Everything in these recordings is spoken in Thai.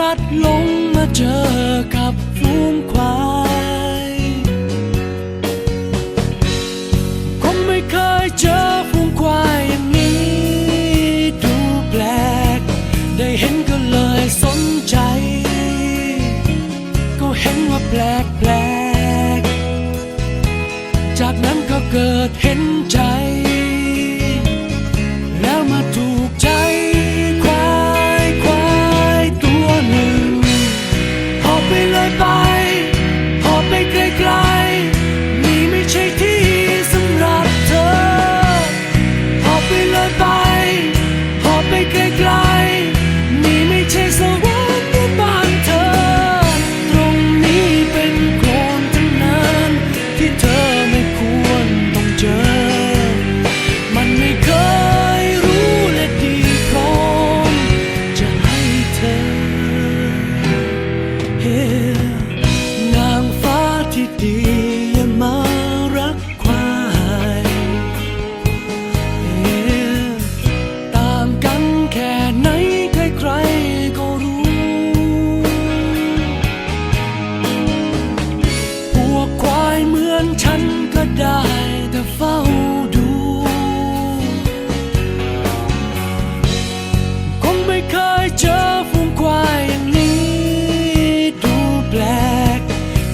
ลัดหลงมาเจอกับฝูงควายคงไม่เคยเจอฝูงควายอย่างนี้ ดูแปลก ได้เห็นก็เลยสนใจ ก็เห็นว่าแปลกแปลก จากนั้นก็เกิดเห็น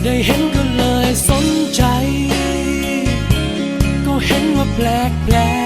ได้เห็นก็เลยสนใจ ก็เห็นว่าแปลกแปลก